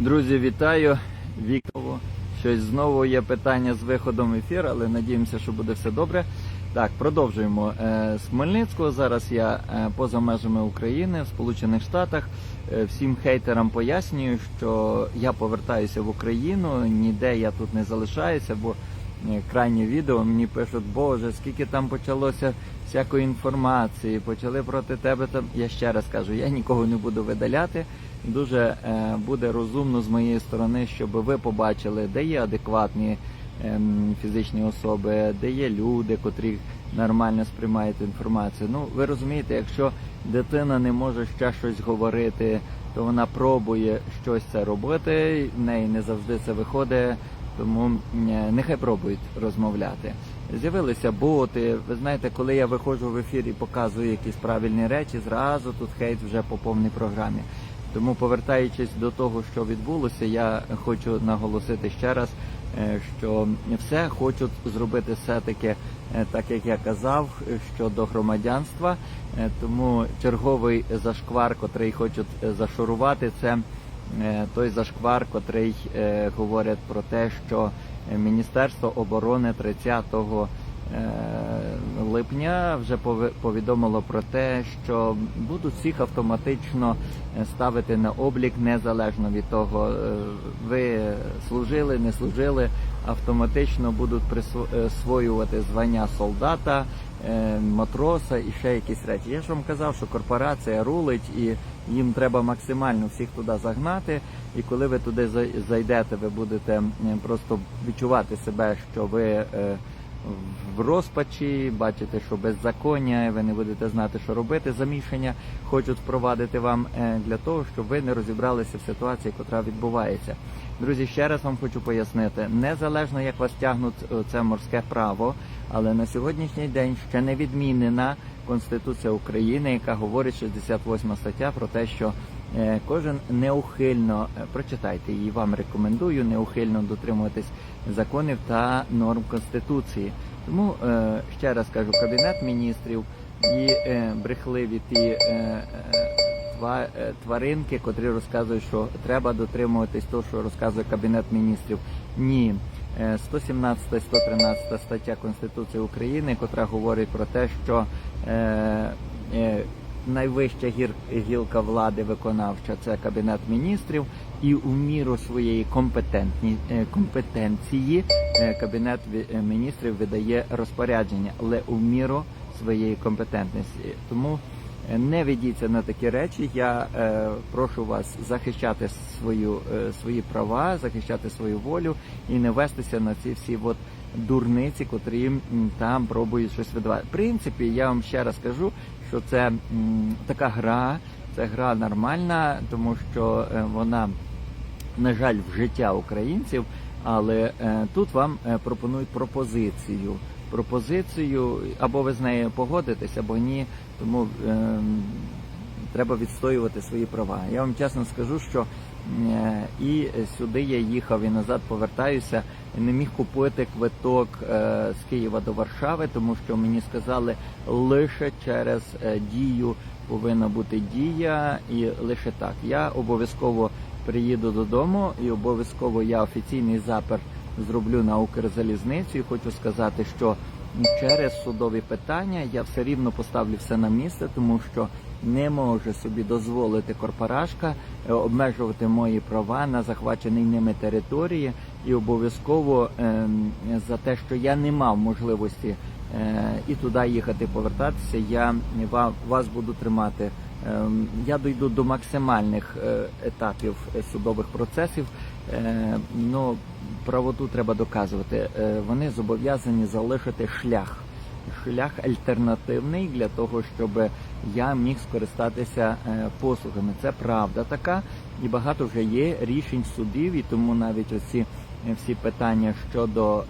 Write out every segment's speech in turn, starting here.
Друзі, вітаю! Віково. Щось знову є питання з виходом в ефір, але надіємося, що буде все добре. Так, продовжуємо. Е, З Хмельницького зараз я е, поза межами України в Сполучених Штатах. Е, Всім хейтерам пояснюю, що я повертаюся в Україну, ніде я тут не залишаюся, бо е, крайнє відео мені пишуть, Боже, скільки там почалося всякої інформації, почали проти тебе там. Я ще раз кажу, я нікого не буду видаляти. Дуже е, буде розумно з моєї сторони, щоб ви побачили, де є адекватні ем, фізичні особи, де є люди, котрі нормально сприймають інформацію. Ну, ви розумієте, якщо дитина не може ще щось говорити, то вона пробує щось це робити, в неї не завжди це виходить. Тому е, нехай пробують розмовляти. З'явилися боти. Ви знаєте, коли я виходжу в ефір і показую якісь правильні речі, зразу тут хейт вже по повній програмі. Тому, повертаючись до того, що відбулося, я хочу наголосити ще раз, е, що все хочуть зробити все-таки е, так, як я казав, щодо громадянства. Е, Тому черговий зашквар, котрий хочуть зашурувати, це той зашквар, котрий говорять про те, що Міністерство оборони 30 е, липня вже повідомило про те, що будуть всіх автоматично е, ставити на облік незалежно від того, е, ви служили, не служили, автоматично будуть присвоювати звання солдата, е, матроса і ще якісь речі. Я ж вам казав, що корпорація рулить і їм треба максимально всіх туди загнати. І коли ви туди зай- зайдете, ви будете е, просто відчувати себе, що ви е, в розпачі, бачите, що беззаконня, ви не будете знати, що робити. Замішання хочуть впровадити вам е, для того, щоб ви не розібралися в ситуації, яка відбувається. Друзі, ще раз вам хочу пояснити, незалежно як вас тягнуть е, це морське право, але на сьогоднішній день ще не відмінена Конституція України, яка говорить 68 стаття про те, що кожен неухильно е, прочитайте її, вам рекомендую неухильно дотримуватись законів та норм Конституції. Тому е, ще раз кажу, кабінет міністрів і е, брехливі ті е, е, тва- е, тваринки, котрі розказують, що треба дотримуватись того, що розказує кабінет міністрів. Ні. Е, 117 113 стаття Конституції України, котра говорить про те, що е, е, найвища гір, гілка влади виконавча це кабінет міністрів, і у міру своєї компетентні, е, компетенції е, кабінет е, міністрів видає розпорядження, але у міру своєї компетентності. Тому не ведіться на такі речі. Я е, прошу вас захищати свою, е, свої права, захищати свою волю і не вестися на ці всі от дурниці, котрі там пробують щось видавати. В принципі, я вам ще раз кажу, що це така гра, це гра нормальна, тому що е, вона на жаль, в життя українців, але е, тут вам е, пропонують пропозицію. Пропозицію або ви з нею погодитесь, або ні. Тому е, треба відстоювати свої права. Я вам чесно скажу, що і сюди я їхав і назад повертаюся. Не міг купити квиток е, з Києва до Варшави, тому що мені сказали лише через е, дію повинна бути дія, і лише так. Я обов'язково приїду додому і обов'язково я офіційний запит зроблю на Укрзалізницю. І хочу сказати, що через судові питання я все рівно поставлю все на місце, тому що не може собі дозволити корпорашка е, обмежувати мої права на захваченій ними території, і обов'язково ем, за те, що я не мав можливості е, і туди їхати, повертатися, я ва- вас буду тримати. Ем, Я дойду до максимальних е, етапів судових процесів. Ну, правоту треба доказувати. Е, Вони зобов'язані залишити шлях. Шлях альтернативний для того, щоб я міг скористатися е, послугами. Це правда така, і багато вже є рішень судів, і тому навіть оці е, всі питання щодо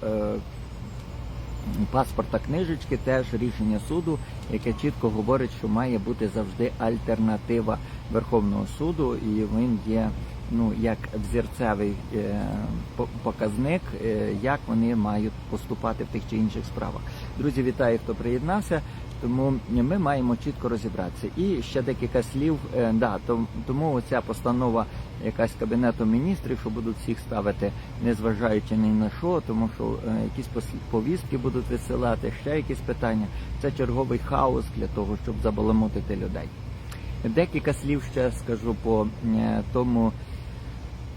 паспорта книжечки теж рішення суду, яке чітко говорить, що має бути завжди альтернатива Верховного суду, і він є ну як взірцевий е, по- показник, е, як вони мають поступати в тих чи інших справах. Друзі, вітаю, хто приєднався. Тому ми маємо чітко розібратися. І ще декілька слів. Е, Да, тому оця постанова якась кабінету міністрів, що будуть всіх ставити, незважаючи ні на що, тому що якісь повістки будуть висилати, ще якісь питання. Це черговий хаос для того, щоб забаламутити людей. Декілька слів ще скажу по тому,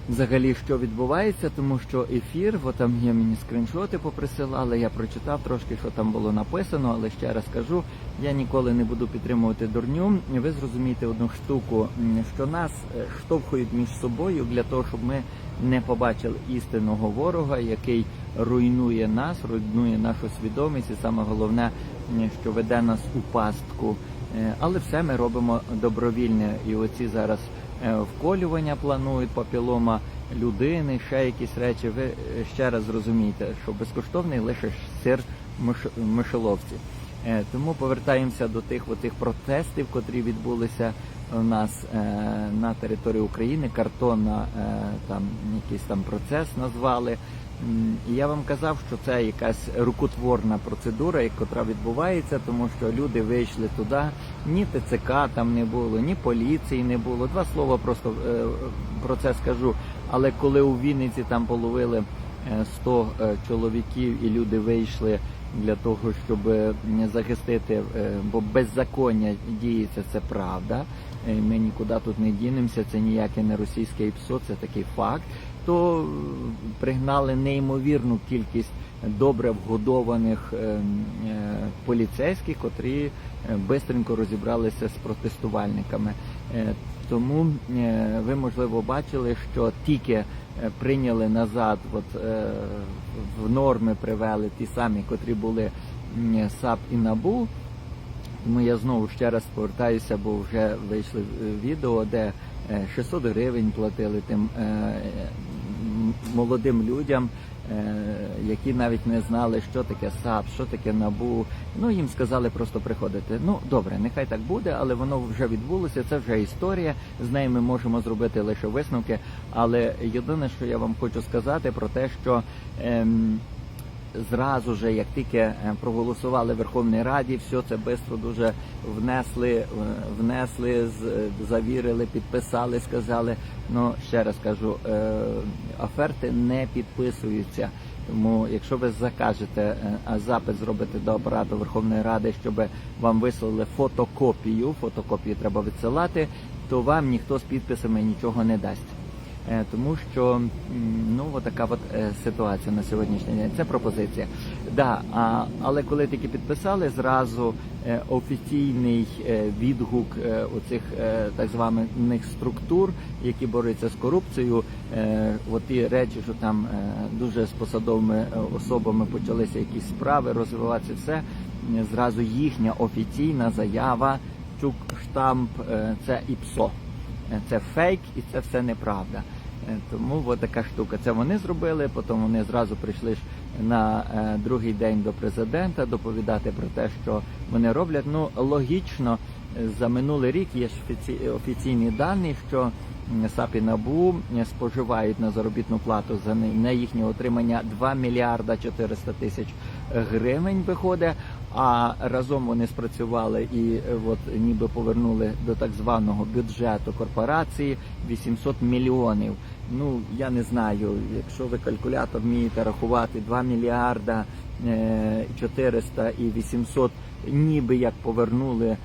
взагалі, що відбувається, тому що ефір, бо там є мені скріншоти поприсилали, я прочитав трошки, що там було написано, але ще раз кажу, я ніколи не буду підтримувати дурню. Ви зрозумієте одну штуку, що нас е, штовхують між собою для того, щоб ми не побачили істинного ворога, який руйнує нас, руйнує нашу свідомість, і саме головне, що веде нас у пастку. Е, Але все ми робимо добровільне. І оці зараз вколювання планують папілома людини, ще якісь речі. Ви е, ще раз зрозумієте, що безкоштовний лише сир мишеловці. Е, Тому повертаємося до тих оцих протестів, котрі відбулися у нас е, на території України. Картонна е, там якийсь там процес назвали. Я вам казав, що це якась рукотворна процедура, яка відбувається, тому що люди вийшли туди, ні ТЦК там не було, ні поліції не було. Два слова просто е, про це скажу. Але коли у Вінниці там половили е, 100 е, чоловіків і люди вийшли для того, щоб е, захистити, е, бо беззаконня діється, це правда. Е, Ми нікуди тут не дінемося, це ніяке не російське ІПСО, це такий факт. То е, пригнали неймовірну кількість добре вгодованих е, е, поліцейських, котрі бистренько розібралися з протестувальниками. Тому ви можливо бачили, що тільки прийняли назад, от в норми привели ті самі, котрі були САП і НАБУ. Тому я знову ще раз повертаюся, бо вже вийшли відео, де е, 600 гривень платили тим молодим людям, е, які навіть не знали, що таке САП, що таке НАБУ. Ну їм сказали просто приходити. Ну добре, нехай так буде, але воно вже відбулося. Це вже історія. З нею ми можемо зробити лише висновки. Але єдине, що я вам хочу сказати, про те, що. Ем, зразу же, як тільки е, проголосували в Верховній Раді, все це швидко дуже внесли, е, внесли, завірили, підписали, сказали. Ну ще раз кажу, е, оферти не підписуються. Тому, якщо ви закажете запит зробите до апарату Верховної Ради, щоб вам вислали фотокопію, фотокопію треба відсилати, то вам ніхто з підписами нічого не дасть. Е, Тому що ну от така от е, ситуація на сьогоднішній день. Це пропозиція. Да, а, але коли тільки підписали, зразу е, офіційний відгук е, оцих так званих структур, які борються з корупцією, от ті речі, що там дуже з посадовими особами почалися якісь справи розвиватися, все зразу їхня офіційна заява, чук штамп, це ІПСО. Це фейк і це все неправда. Е, Тому от така штука. Це вони зробили. Потім вони зразу прийшли ж на е, другий день до президента доповідати про те, що вони роблять. Ну логічно, е, за минулий рік є ж офіційні дані, що САП і НАБУ споживають на заробітну плату за на їхнє отримання 2 мільярда 400 тисяч гривень виходить. А разом вони спрацювали і е, от ніби повернули до так званого бюджету корпорації 800 мільйонів. Ну я не знаю, якщо ви калькулятор вмієте рахувати 2 мільярда е, 400 і 800, ніби як повернули. е,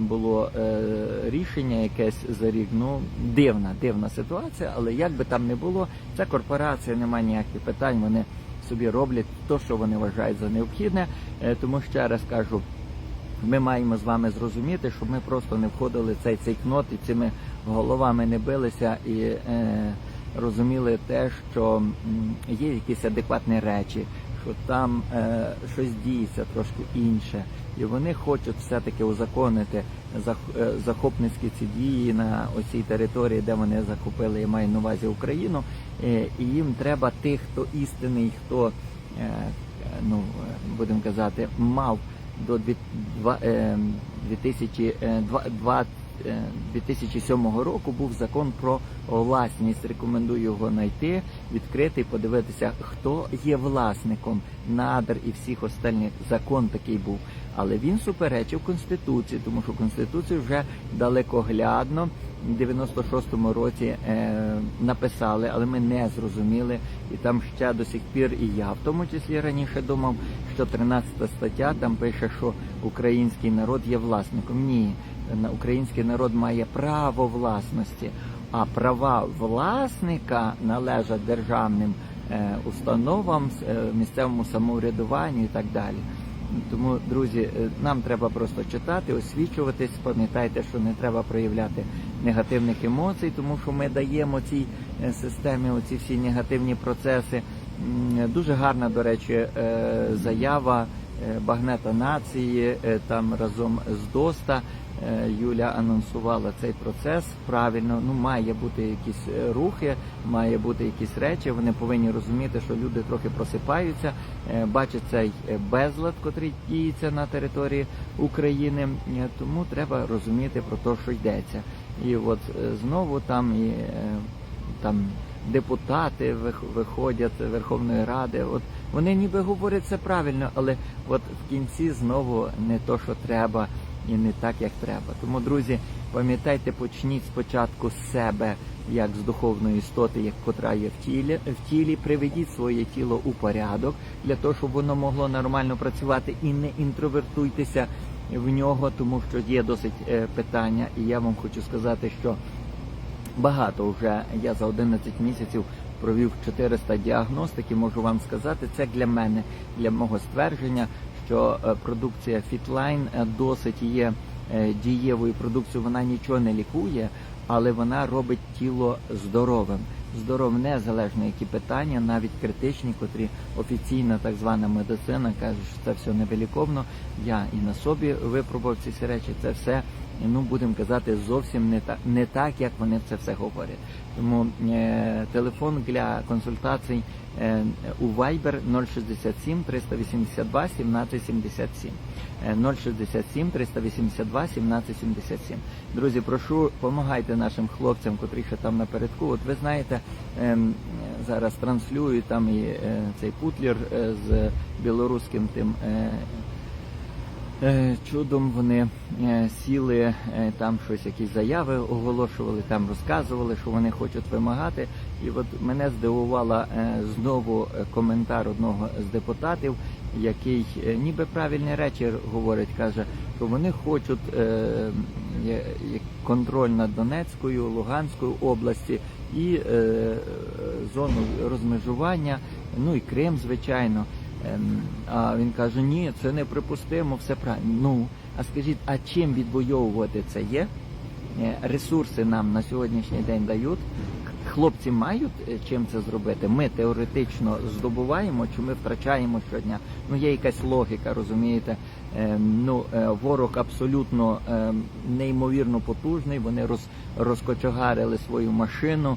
Було е, рішення якесь за рік. Ну дивна, дивна ситуація, але як би там не було, ця корпорація немає ніяких питань. Вони собі роблять те, що вони вважають за необхідне. Е, Тому ще раз кажу, ми маємо з вами зрозуміти, щоб ми просто не входили в цей цей кнот і цими головами не билися і е, розуміли те, що є якісь адекватні речі, що там е, щось діється трошки інше, і вони хочуть все-таки узаконити е, захопницькі ці дії на цій території, де вони захопили, я маю на увазі Україну. Е, і їм треба тих, хто істинний, хто е, ну будемо казати, мав до 2020 2007 року був закон про власність. Рекомендую його знайти, відкрити і подивитися, хто є власником надр і всіх остальних. Закон такий був. Але він суперечив Конституції, тому що Конституцію вже далекоглядно в 96-му році е, написали, але ми не зрозуміли. І там ще до сих пір, і я в тому числі раніше думав, що 13 стаття там пише, що український народ є власником. Ні, український народ має право власності, а права власника належать державним е, установам, е, місцевому самоврядуванню і так далі. Тому, друзі, е, нам треба просто читати, освічуватись. Пам'ятайте, що не треба проявляти негативних емоцій, тому що ми даємо цій системі оці всі негативні процеси. Дуже гарна, до речі, заява Багнета нації е, там разом з ДОСТа. Е, Юля анонсувала цей процес правильно. Ну має бути якісь е, рухи, має бути якісь речі. Вони повинні розуміти, що люди трохи просипаються, е, бачать цей е, безлад, котрий діється на території України. Е, Тому треба розуміти про те, що йдеться. І от е, знову там і е, там депутати виходять Верховної Ради. От вони ніби говорять це правильно, але от в кінці знову не то, що треба, і не так, як треба. Тому, друзі, пам'ятайте, почніть спочатку з себе, як з духовної істоти, як котра є в тілі, в тілі. Приведіть своє тіло у порядок для того, щоб воно могло нормально працювати, і не інтровертуйтеся в нього, тому що є досить е, питання, і я вам хочу сказати, що багато вже я за 11 місяців провів 400 діагностики. Можу вам сказати, це для мене, для мого ствердження, що е, продукція Fitline е, досить є е, дієвою продукцією. Вона нічого не лікує, але вона робить тіло здоровим. Здоровим незалежно які питання, навіть критичні, котрі офіційна так звана медицина каже, що це все невиліковно. Я і на собі випробував ці всі речі. Це все ну будемо казати зовсім не так, не так, як вони це все говорять. Тому е, телефон для консультацій е, у Viber 067 382 1777. Е, 067 382 1777. Друзі, прошу, помагайте нашим хлопцям, котрі ще там напередку. От ви знаєте, ем, зараз транслюють там і е, цей путлер е, з білоруським тим. Е, Е, Чудом вони е, сіли, е, там щось якісь заяви оголошували, там розказували, що вони хочуть вимагати. І от мене здивувала е, знову е, коментар одного з депутатів, який е, ніби правильні речі говорить, каже, що вони хочуть е, контроль над Донецькою, Луганською області і е, зону розмежування, ну і Крим, звичайно. Ем, А він каже: ні, це неприпустимо, все правильно. Ну, а скажіть, а чим відвоювати це є? Е, Ресурси нам на сьогоднішній день дають. Хлопці мають е, чим це зробити. Ми теоретично здобуваємо, чи ми втрачаємо щодня. Ну є якась логіка, розумієте? Ем, Ну е, ворог абсолютно ем, неймовірно потужний. Вони роз, свою машину,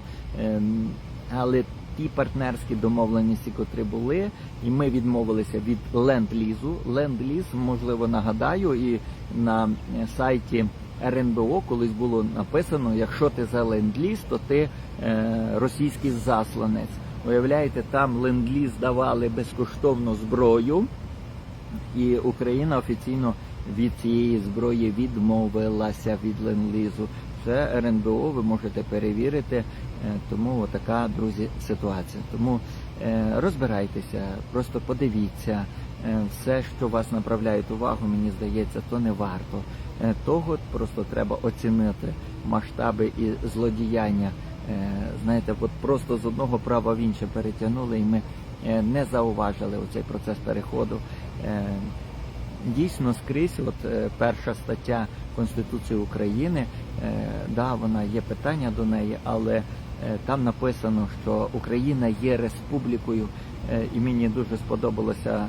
але ті партнерські домовленості, котрі були, і ми відмовилися від ленд-лізу. Ленд-ліз, можливо, нагадаю, і на е, сайті РНБО колись було написано: якщо ти за ленд-ліз, то ти е, російський засланець. Уявляєте, там ленд-ліз давали безкоштовно зброю, і Україна офіційно від цієї зброї відмовилася від ленд-лізу. Це РНБО, ви можете перевірити. Е, Тому така, друзі, ситуація. Тому е, розбирайтеся, просто подивіться. Е, Все, що вас направляють увагу, мені здається, то не варто. Того просто треба оцінити масштаби і злодіяння. Знаєте, от просто з одного права в інше перетягнули, і ми не зауважили оцей процес переходу. Дійсно, скрізь, от е, перша стаття Конституції України, е, да, вона є питання до неї, але е, там написано, що Україна є республікою, і мені дуже сподобалося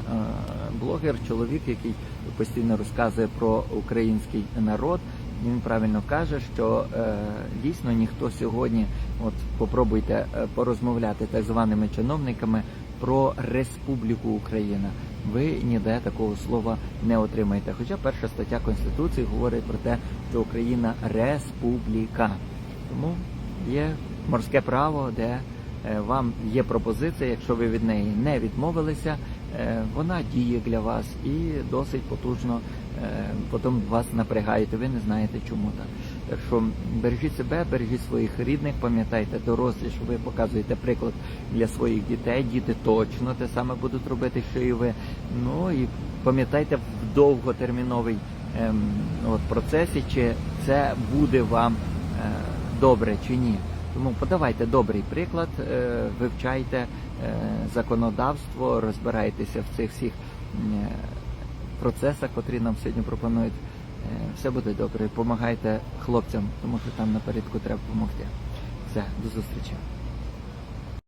блогер, чоловік, який постійно розказує про український народ. Він правильно каже, що е, дійсно ніхто сьогодні, от попробуйте порозмовляти так званими чиновниками про Республіку Україна. Ви ніде такого слова не отримаєте. Хоча перша стаття Конституції говорить про те, що Україна республіка. Тому є морське право, де е, вам є пропозиція, якщо ви від неї не відмовилися, е, вона діє для вас і досить потужно потім вас напрягаєте, ви не знаєте, чому так. Так що бережіть себе, бережіть своїх рідних, пам'ятайте, дорослі, що ви показуєте приклад для своїх дітей. Діти точно те саме будуть робити, що і ви. Ну і пам'ятайте в довготерміновий ем, от, процесі, чи це буде вам е, добре чи ні. Тому подавайте добрий приклад, е, вивчайте е, законодавство, розбирайтеся в цих всіх е, процесах, котрі нам сьогодні пропонують. Е, Все буде добре. Помагайте хлопцям, тому що там напередку треба допомогти. Все, до зустрічі.